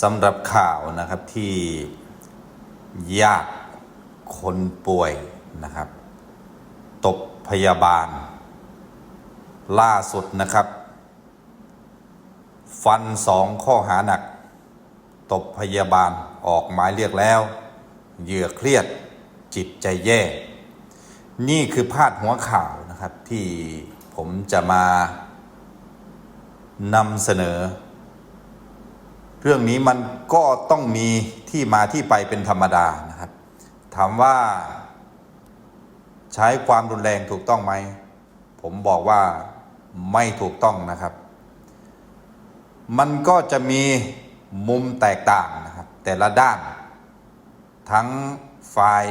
สำหรับข่าวนะครับที่ญาติคนป่วยนะครับ ตบพยาบาล ล่าสุดนะครับ ฟันสองข้อหาหนัก ตบพยาบาลออกหมายเรียกแล้ว เหยื่อเครียดจิตใจแย่ นี่คือพาดหัวข่าวนะครับที่ผมจะมานำเสนอ เรื่องนี้มันก็ต้องมีที่มาที่ไปเป็นธรรมดานะครับ ถามว่า ใช้ความรุนแรงถูกต้องไหม ผมบอกว่าไม่ถูกต้องนะครับ มันก็จะมีมุมแตกต่างนะครับ แต่ละด้าน ทั้งฝ่าย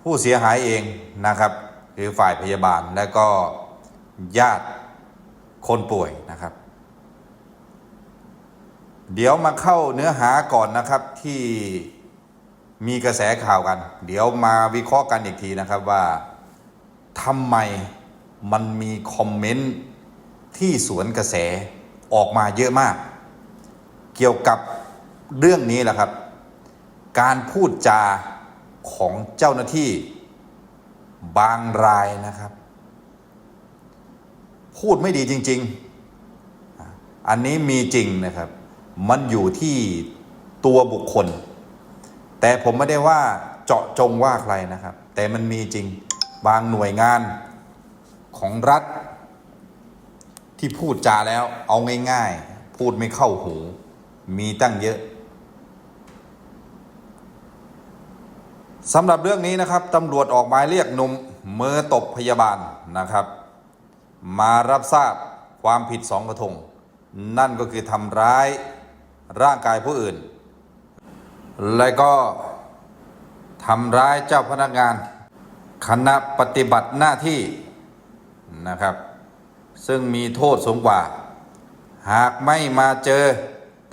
ผู้เสียหายเองนะครับคือฝ่ายพยาบาลและก็ญาติคนป่วยนะครับ เดี๋ยวมาเข้าเนื้อหาก่อนนะครับที่มีกระแสข่าวกัน เดี๋ยวมาวิเคราะห์กันอีกทีนะครับว่าทำไมมันมีคอมเมนต์ที่สวนกระแสออกมาเยอะมาก เกี่ยวกับเรื่องนี้แหละครับ การพูดจาของเจ้าหน้าที่บางรายนะครับ พูดไม่ดีจริง ๆ อันนี้มีจริงนะครับ มันอยู่ที่ตัวบุคคล แต่ผมไม่ได้ว่าเจาะจงว่าใครนะครับ แต่มันมีจริงบางหน่วยงานของรัฐ ที่พูดจาแล้วเอาง่าย ๆ พูดไม่เข้าหู มีตั้งเยอะสำหรับเรื่องนี้นะครับตำรวจออกหมายเรียกหนุ่มมือตบพยาบาลนะครับ มารับทราบความผิดสองกระทง นั่นก็คือทำร้าย ร่างกายผู้อื่น และก็ทำร้ายเจ้าพนักงานคณะปฏิบัติหน้าที่นะครับ ซึ่งมีโทษสูงกว่า หากไม่มาเจอ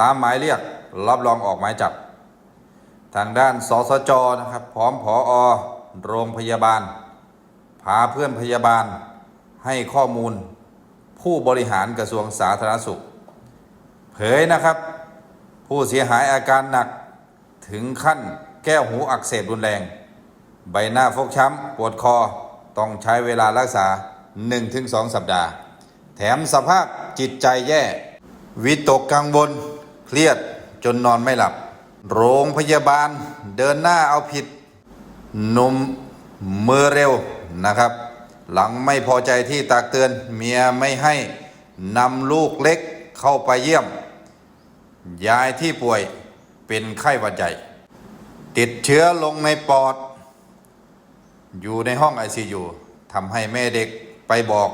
ตามหมายเรียกรับรองออกหมายจับ ทางด้านสสจนะครับพร้อมผออโรงพยาบาล พาเพื่อนพยาบาลให้ข้อมูลผู้บริหารกระทรวงสาธารณสุข เผยนะครับ ผู้เสียหายอาการหนักถึงขั้นแก้วหูอักเสบรุนแรง ใบหน้าฟกช้ำ ปวดคอต้องใช้เวลารักษา 1-2 สัปดาห์ แถมสภาพจิตใจแย่ วิตกกังวลเครียดจนนอนไม่หลับ โรงพยาบาลเดินหน้าเอาผิดหนุ่มมือเร็วนะครับ หลังไม่พอใจที่ตักเตือนเมียไม่ให้นำลูกเล็กเข้าไปเยี่ยม ยายที่ป่วยเป็นไข้หวัดใหญ่ ติดเชื้อลงในปอด อยู่ในห้อง ICU ทำให้แม่เด็กไปบอก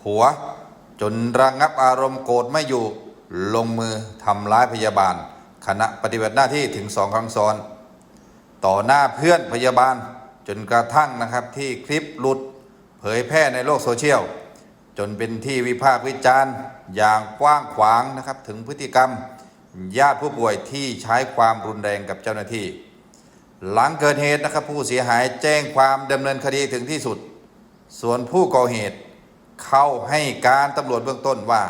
ผัว จนระงงับอารมณ์โกรธไม่อยู่ ลงมือทำร้ายพยาบาล ขณะปฏิบัติหน้าที่ถึงสองครั้งซ้อน ต่อหน้าเพื่อนพยาบาลจนกระทั่งนะครับที่คลิปหลุดเผยแพร่ในโลกโซเชียล จนเป็นที่วิพากษ์วิจารณ์อย่างกว้างขวางนะครับถึงพฤติกรรม ญาติผู้ป่วยที่ใช้ความรุนแรงกับเจ้าหน้าที่ หลังเกิดเหตุนะครับผู้เสียหายแจ้งความดำเนินคดีถึงที่สุด ส่วนผู้ก่อเหตุเข้าให้การตำรวจเบื้องต้นว่า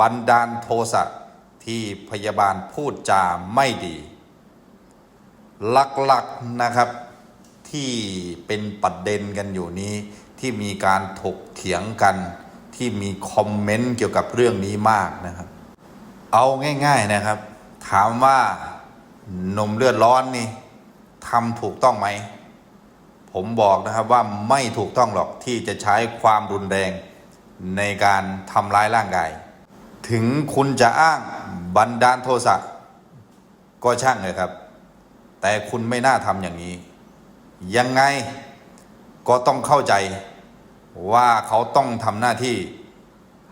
บันดาลโทสะที่พยาบาลพูดจาไม่ดี หลักๆนะครับที่เป็นประเด็นกันอยู่นี้ ที่มีการถกเถียงกันที่มีคอมเมนต์เกี่ยวกับเรื่องนี้มากนะครับ เอาง่าย ๆนะครับ ถามว่านมเลือดร้อนนี่ทำถูกต้องไหม ผมบอกนะครับว่าไม่ถูกต้องหรอกที่จะใช้ความรุนแรงในการทำร้ายร่างกาย ถึงคุณจะอ้างบันดาลโทสะก็ช่างเลยครับ แต่คุณไม่น่าทำอย่างนี้ ยังไงก็ต้องเข้าใจว่าเขาต้องทำหน้าที่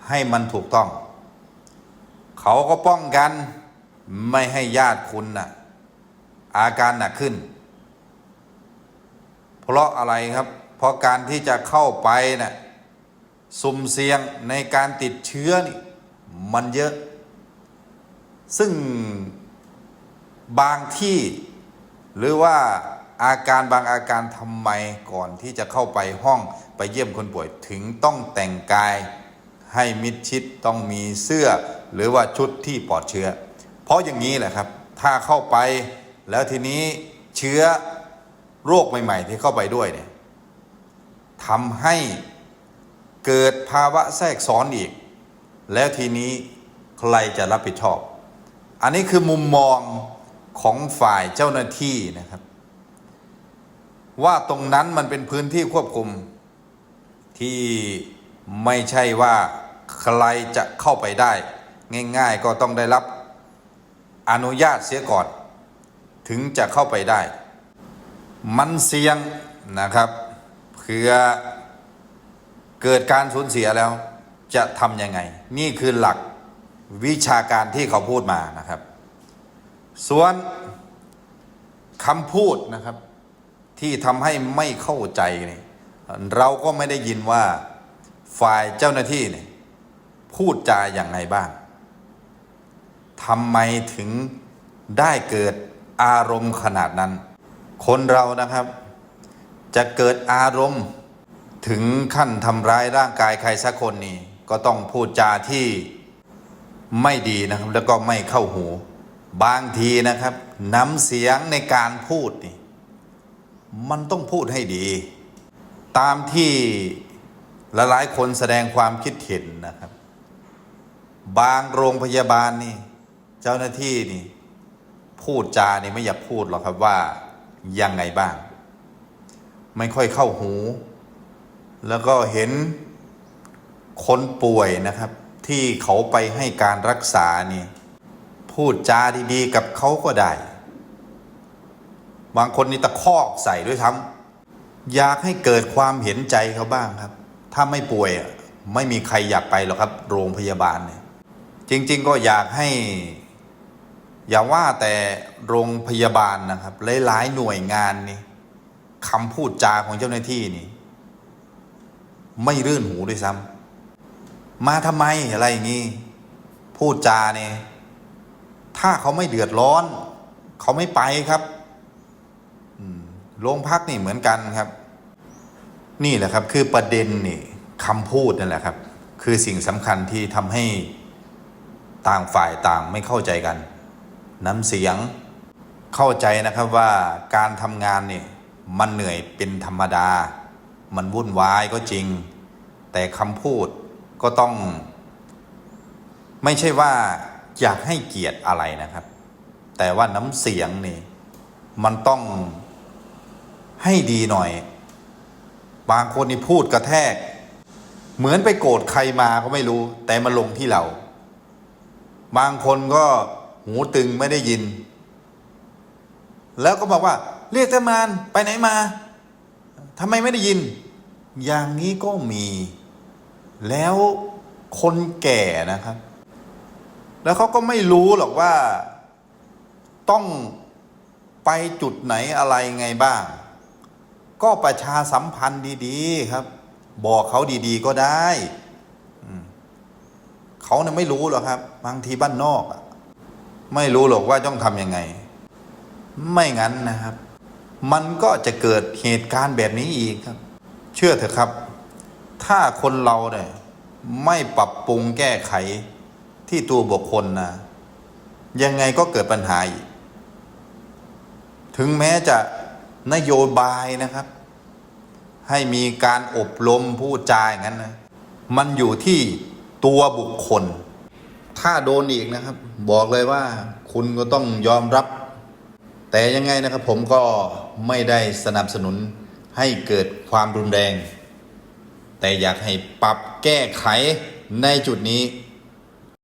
ให้มันถูกต้อง เขาก็ป้องกันไม่ให้ญาติคุณน่ะอาการหนักขึ้น เพราะอะไรครับ เพราะการที่จะเข้าไปนะ่ะสุ่มเสี่ยงในการติดเชื้อนี่มันเยอะ ซึ่งบางที่หรือว่าอาการบางอาการทำไมก่อนที่จะเข้าไปห้องไปเยี่ยมคนป่วยถึงต้องแต่งกาย ให้มิดชิดต้องมีเสื้อ หรือว่าชุดที่ปลอดเชื้อ เพราะอย่างนี้แหละครับ ถ้าเข้าไปแล้วทีนี้เชื้อโรคใหม่ๆ ที่เข้าไปด้วยเนี่ยทำให้เกิดภาวะแทรกซ้อนอีก แล้วทีนี้ใครจะรับผิดชอบ อันนี้คือมุมมองของฝ่ายเจ้าหน้าที่นะครับ ว่าตรงนั้นมันเป็นพื้นที่ควบคุมที่ไม่ใช่ว่า ใครจะเข้าไปได้ ง่าย ๆ ก็ต้องได้รับอนุญาตเสียก่อน ถึงจะเข้าไปได้ มันเสี่ยงนะครับเพื่อเกิดการสูญเสียแล้ว จะทำยังไง นี่คือหลักวิชาการที่เขาพูดมานะครับ ส่วนคำพูดนะครับ ที่ทำให้ไม่เข้าใจนี่เราก็ไม่ได้ยินว่าฝ่ายเจ้าหน้าที่เนี่ย พูดจาอย่างไรบ้างทำไมถึงได้เกิดอารมณ์ขนาดนั้น คนเรานะครับ จะเกิดอารมณ์ถึงขั้นทำร้ายร่างกายใครสักคนนี่ก็ต้องพูดจาที่ไม่ดีนะครับ แล้วก็ไม่เข้าหู บางทีนะครับน้ำเสียงในการพูดนี่มันต้องพูดให้ดี ตามที่หลายๆคนแสดงความคิดเห็นนะครับ บางโรงพยาบาลนี่ เจ้าหน้าที่นี่ พูดจานี่ไม่อยากพูดหรอกครับว่ายังไงบ้าง ไม่ค่อยเข้าหู แล้วก็เห็นคนป่วยนะครับ ที่เขาไปให้การรักษานี่ พูดจาดีๆ กับเขาก็ได้ บางคนนี่ตะคอกใส่ด้วยซ้ำอยากให้เกิดความเห็นใจเขาบ้างครับ ถ้าไม่ป่วยอะไม่มีใครอยากไปหรอกครับ โรงพยาบาลเนี่ย จริง ๆ ก็อยากให้ อย่าว่าแต่โรงพยาบาลนะครับ หลาย ๆ หน่วยงานนี่คำพูดจาของเจ้าหน้าที่นี่ ไม่รื่นหูด้วยซ้ำมาทำไมอะไรอย่างนี้ พูดจาเนี่ยถ้าเขาไม่เดือดร้อน เขาไม่ไปครับโรงพักนี่เหมือนกันครับ นี่แหละครับ คือประเด็นนี่คำพูดนั่นแหละครับ คือสิ่งสำคัญที่ทำให้ ต่างฝ่ายต่างไม่เข้าใจกัน น้ำเสียงเข้าใจนะครับว่าการทำงานเนี่ยมันเหนื่อยเป็นธรรมดา มันวุ่นวายก็จริง แต่คำพูดก็ต้อง ไม่ใช่ว่าอยากให้เกียรติอะไรนะครับ แต่ว่าน้ำเสียงนี่มันต้องให้ดีหน่อย บางคนนี่พูดกระแทก เหมือนไปโกรธใครมาก็ไม่รู้ แต่มาลงที่เรา บางคนก็หูตึงไม่ได้ยิน แล้วก็บอกว่า เรียกตำนานไปไหนมาทำไมไม่ได้ยิน อย่างนี้ก็มี แล้วคนแก่นะครับ แล้วเขาก็ไม่รู้หรอกว่าต้องไปจุดไหนอะไรไงบ้าง ก็ประชาสัมพันธ์ดี ๆ ครับ บอกเขาดี ๆ ก็ได้ เขาเนี่ยไม่รู้หรอกครับ บางทีบ้านนอกไม่รู้หรอกว่าต้องทำยังไง ไม่งั้นนะครับ มันก็จะเกิดเหตุการณ์แบบนี้อีกครับ เชื่อเถอะครับ ถ้าคนเราเนี่ยไม่ปรับปรุงแก้ไขที่ตัวบุคคลนะยังไงก็เกิดปัญหาอีก ถึงแม้จะนโยบายนะครับ ให้มีการอบรมพูดจายงั้นนะ มันอยู่ที่ ตัวบุคคล ถ้าโดนอีกนะครับ บอกเลยว่าคุณก็ต้องยอมรับ แต่ยังไงนะครับผมก็ไม่ได้สนับสนุนให้เกิดความรุนแรง แต่อยากให้ปรับแก้ไขในจุดนี้